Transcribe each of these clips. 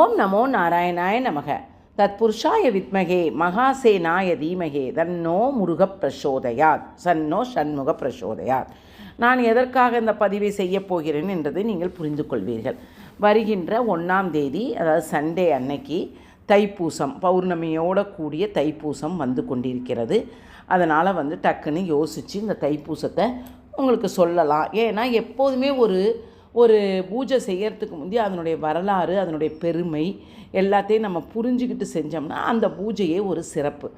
ஓம் நமோ நாராயணாய நமக. தத்புருஷாய வித்மகே மகாசேனாய தீமகே தன்னோ முருக பிரசோதயாத் சன்னோ சண்முக பிரசோதயாத். நான் எதற்காக இந்த பதிவை செய்யப் போகிறேன் என்றதை நீங்கள் புரிந்து கொள்வீர்கள் வருகின்ற ஒன்றாம் தேதி அதாவது சண்டே அன்னைக்கு தைப்பூசம் பௌர்ணமியோட கூடிய தைப்பூசம் வந்து கொண்டிருக்கிறது. அதனால் வந்து டக்குன்னு யோசித்து இந்த தைப்பூசத்தை உங்களுக்கு சொல்லலாம். ஏன்னா எப்போதுமே ஒரு ஒரு பூஜை செய்யறதுக்கு முந்தைய அதனுடைய வரலாறு அதனுடைய பெருமை எல்லாத்தையும் நம்ம புரிஞ்சுக்கிட்டு செஞ்சோம்னா அந்த பூஜையே ஒரு சிறப்பு.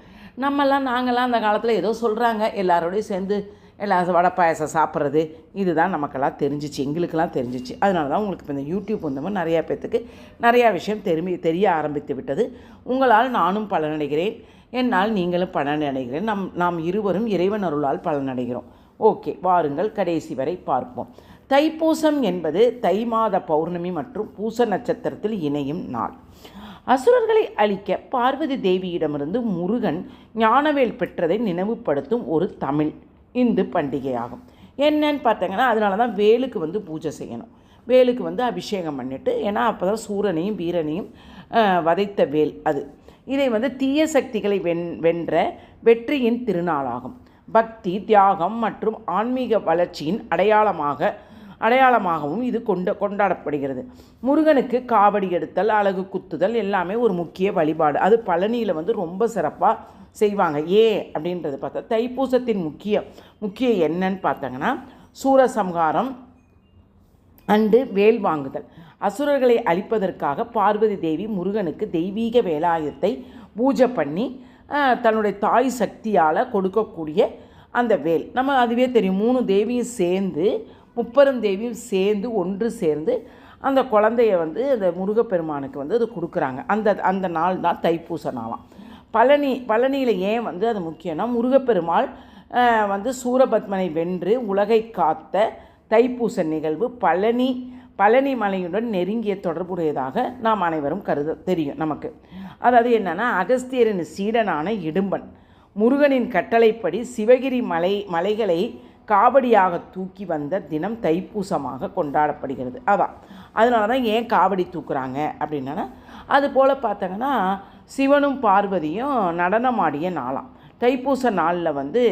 நம்மலாம் நாங்களாம் அந்த காலத்தில் ஏதோ சொல்கிறாங்க எல்லாரோடையும் சேர்ந்து எல்லா வடை பாயசம் சாப்பிட்றது இதுதான் நமக்கெல்லாம் தெரிஞ்சிச்சு எங்களுக்கெல்லாம் தெரிஞ்சிச்சு. அதனால தான் உங்களுக்கு இப்போ இந்த யூடியூப் வந்தவங்க நிறையா பேர்த்துக்கு நிறையா விஷயம் தெரிய தெரிய ஆரம்பித்து விட்டது. உங்களால் நானும் பலனடைகிறேன் என்னால் நீங்களும் பலனடைகிறேன். நம் நாம் இருவரும் இறைவன் அருளால் பலனடைகிறோம். ஓகே வாருங்கள் கடைசி வரை பார்ப்போம். தைப்பூசம் என்பது தை மாத பௌர்ணமி மற்றும் பூச நட்சத்திரத்தில் இணையும் நாள். அசுரர்களை அழிக்க பார்வதி தேவியிடமிருந்து முருகன் ஞானவேல் பெற்றதை நினைவுபடுத்தும் ஒரு தமிழ் இந்து பண்டிகையாகும். என்னன்னு பார்த்தீங்கன்னா அதனால தான் வேலுக்கு வந்து பூஜை செய்யணும். வேலுக்கு வந்து அபிஷேகம் பண்ணிட்டு ஏன்னா அப்போ தான் சூரனையும் வீரனையும் வதைத்த வேல் அது. இதை வந்து தீய சக்திகளை வென் வென்ற வெற்றியின் திருநாளாகும். பக்தி தியாகம் மற்றும் ஆன்மீக வளர்ச்சியின் அடையாளமாக அடையாளமாகவும் இது கொண்ட கொண்டாடப்படுகிறது. முருகனுக்கு காவடி எடுத்தல் அழகு குத்துதல் எல்லாமே ஒரு முக்கிய வழிபாடு. அது பழனியில் வந்து ரொம்ப சிறப்பாக செய்வாங்க. ஏன் அப்படின்றது பார்த்தா தைப்பூசத்தின் முக்கிய முக்கிய என்னன்னு பார்த்தாங்கன்னா சூரசம்ஹாரம் அண்டு வேல் வாங்குதல். அசுரர்களை அழிப்பதற்காக பார்வதி தேவி முருகனுக்கு தெய்வீக வேலாயுதத்தை பூஜை பண்ணி தன்னுடைய தாய் சக்தியால் கொடுக்கக்கூடிய அந்த வேல். நம்ம அதுவே தெரியும். மூணு தேவியும் சேர்ந்து முப்பெரும் தேவியும் சேர்ந்து ஒன்று சேர்ந்து அந்த குழந்தைய வந்து அந்த முருகப்பெருமானுக்கு வந்து அது கொடுக்குறாங்க. அந்த அந்த நாள் தான் தைப்பூச நாளாம். பழனி பழனியில் ஏன் வந்து அது முக்கியம்னா முருகப்பெருமாள் வந்து சூரபத்மனை வென்று உலகை காத்த தைப்பூச நிகழ்வு பழனி பழனி மலையுடன் நெருங்கிய தொடர்புடையதாக நாம் அனைவரும் கருத தெரியும் நமக்கு. அதாவது என்னென்னா அகஸ்தியரின் சீடனான இடும்பன். முருகனின் கட்டளைப்படி சிவகிரி மலை மலைகளை காவடியாக தூக்கி வந்த தினம் தைப்பூசமாக கொண்டாடப்படுகிறது. அதான் அதனால தான் ஏன் காவடி தூக்குறாங்க அப்படின்னா அது போல் பார்த்தாங்கன்னா சிவனும் பார்வதியும் நடனமாடிய நாளாம். தைப்பூச நாளில் வந்து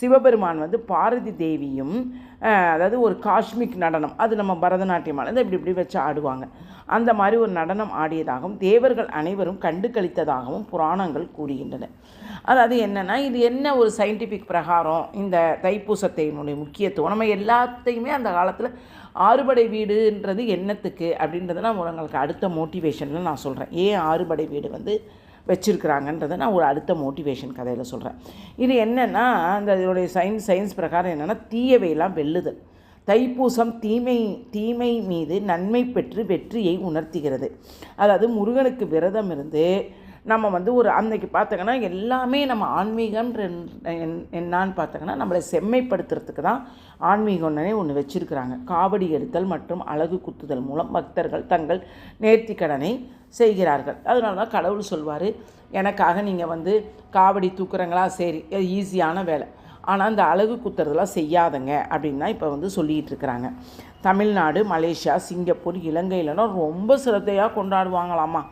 சிவபெருமான் வந்து பாரதி தேவியும் அதாவது ஒரு காஷ்மிக் நடனம் அது நம்ம பரதநாட்டியம் ஆனது இப்படி இப்படி வச்சு ஆடுவாங்க. அந்த மாதிரி ஒரு நடனம் ஆடியதாகவும் தேவர்கள் அனைவரும் கண்டு கழித்ததாகவும் புராணங்கள் கூறுகின்றன. அதாவது என்னென்னா இது என்ன ஒரு சயின்டிஃபிக் பிரகாரம் இந்த தைப்பூசத்தினுடைய முக்கியத்துவம்? நம்ம எல்லாத்தையுமே அந்த காலத்தில் ஆறுபடை வீடுன்றது என்னத்துக்கு அப்படின்றத நான் உங்களுக்கு அடுத்த மோட்டிவேஷனில் நான் சொல்கிறேன் ஏன் ஆறுபடை வீடு வந்து வச்சுருக்குறாங்கன்றதை நான் ஒரு அடுத்த மோட்டிவேஷன் கதையில் சொல்கிறேன் இது என்னென்னா அந்த இதோடைய சயின்ஸ் சயின்ஸ் பிரகாரம் என்னென்னா தீயவையெல்லாம் வெல்லுதல். தைப்பூசம் தீமை தீமை மீது நன்மை பெற்று வெற்றியை உணர்த்துகிறது. அதாவது முருகனுக்கு விரதம் இருந்து நம்ம வந்து ஒரு அன்னைக்கு பார்த்தோங்கன்னா எல்லாமே நம்ம ஆன்மீகம்ன்ற என்- என்னான்னு பார்த்தோங்கன்னா நம்மளை செம்மைப்படுத்துறதுக்கு தான் ஆன்மீகம்னே ஒன்று வச்சுருக்கிறாங்க. காவடி எடுத்தல் மற்றும் அழகு குத்துதல் மூலம் பக்தர்கள் தங்கள் நேர்த்திக்கடனை செய்கிறார்கள். அதனால தான் கடவுள் சொல்வார் எனக்காக நீங்கள் வந்து காவடி தூக்குறங்களா? சரி ஈஸியான வேலை. ஆனால் அந்த அழகு குத்துறதெல்லாம் செய்யாதங்க. அப்படின்னு தான் இப்போ வந்து சொல்லிகிட்டு இருக்கிறாங்க. தமிழ்நாடு மலேசியா சிங்கப்பூர் இலங்கையிலலாம் ரொம்ப சிரத்தையாக கொண்டாடுவாங்களாமா.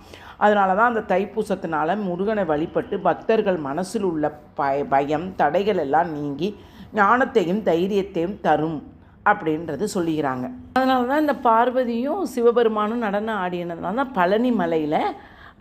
அதனால தான் அந்த தைப்பூசத்தினால முருகனை வழிபட்டு பக்தர்கள் மனசில் உள்ள பய பயம் தடைகள் எல்லாம் நீங்கி ஞானத்தையும் தைரியத்தையும் தரும் அப்படின்றது சொல்லிக்கிறாங்க. அதனால தான் இந்த பார்வதியும் சிவபெருமானும் நடனம் ஆடினதுனால தான் பழனி மலையில்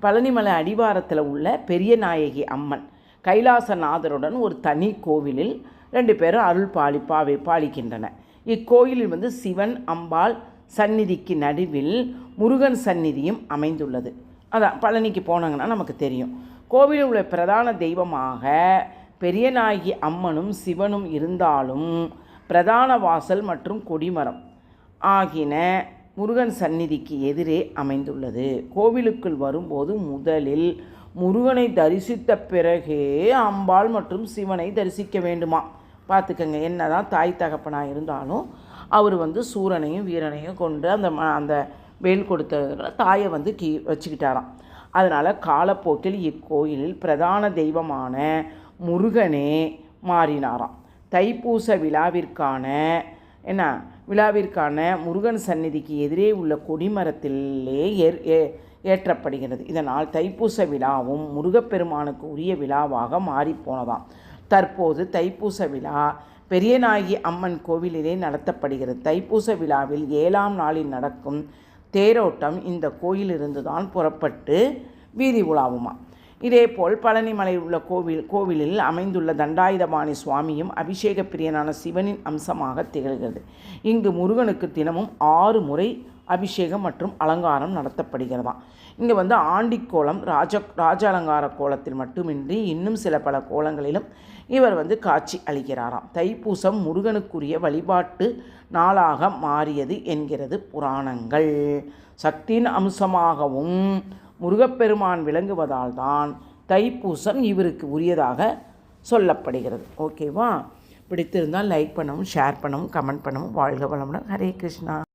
பழனிமலை அடிவாரத்தில் உள்ள பெரிய நாயகி அம்மன் கைலாசநாதருடன் ஒரு தனி கோவிலில் ரெண்டு பேரும் அருள் பாலி பாவி பாலிக்கின்றன இக்கோயிலில் வந்து சிவன் அம்பாள் சந்நிதிக்கு நடுவில் முருகன் சந்நிதியும் அமைந்துள்ளது. அதான் பழனிக்கு போனாங்கன்னா நமக்கு தெரியும். கோவிலில் உள்ள பிரதான தெய்வமாக பெரியநாயகி அம்மனும் சிவனும் இருந்தாலும் பிரதான வாசல் மற்றும் கொடிமரம் ஆகின முருகன் சந்நிதிக்கு எதிரே அமைந்துள்ளது. கோவிலுக்குள் வரும்போது முதலில் முருகனை தரிசித்த பிறகே அம்பாள் மற்றும் சிவனை தரிசிக்க வேண்டுமா? பார்த்துக்கங்க என்னதான் தாய் தகப்பனாக இருந்தாலும் அவர் வந்து சூரனையும் வீரனையும் கொண்டு அந்த ம- அந்த வேல் கொடுத்த தாயை வந்து கீ வச்சுக்கிட்டாராம். அதனால் காலப்போக்கில் இக்கோயிலில் பிரதான தெய்வமான முருகனே மாறினாராம். தைப்பூச விழாவிற்கான என்ன விழாவிற்கான முருகன் சந்நிதிக்கு எதிரே உள்ள கொடிமரத்திலே ஏற் ஏ- ஏற்றப்படுகிறது. இதனால் தைப்பூச விழாவும் முருகப்பெருமானுக்கு உரிய விழாவாக மாறிப்போனதாம் தற்போது தைப்பூச விழா பெரியநாயகி அம்மன் கோவிலிலே நடத்தப்படுகிறது. தைப்பூச விழாவில் ஏழாம் நாளில் நடக்கும் தேரோட்டம் இந்த கோயிலிருந்து தான் புறப்பட்டு வீதி உலாவுமா? இதேபோல் பழனிமலையில் உள்ள கோவில் கோவிலில் அமைந்துள்ள தண்டாயுதபாணி சுவாமியும் அபிஷேக பிரியனான சிவனின் அம்சமாக திகழ்கிறது. இங்கு முருகனுக்கு தினமும் ஆறு முறை அபிஷேகம் மற்றும் அலங்காரம் நடத்தப்படுகிறதாம் இங்கே வந்து ஆண்டிக்கோலம் ராஜ ராஜ அலங்கார கோலத்தில் மட்டுமின்றி இன்னும் சில பல கோலங்களிலும் இவர் வந்து காட்சி அளிக்கிறாராம். தைப்பூசம் முருகனுக்குரிய வழிபாட்டு நாளாக மாறியது என்கிறது புராணங்கள். சக்தியின் அம்சமாகவும் முருகப்பெருமான் விளங்குவதால் தான் தைப்பூசம் இவருக்கு உரியதாக சொல்லப்படுகிறது. ஓகேவா? பிடித்திருந்தால் லைக் பண்ணவும் ஷேர் பண்ணவும் கமெண்ட் பண்ணவும் வாழ்க வளமுடன். ஹரே கிருஷ்ணா.